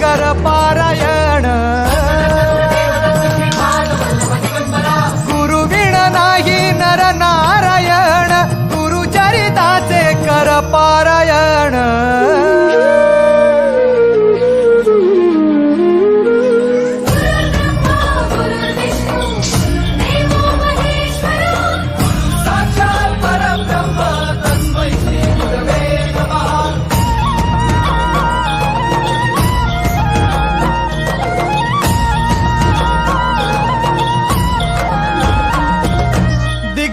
कर पारायण. गुरु विण नाही नर नारायण गुरु चरिताचे कर पारायण.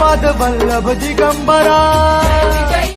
పాద వల్లభ దిగంబరా.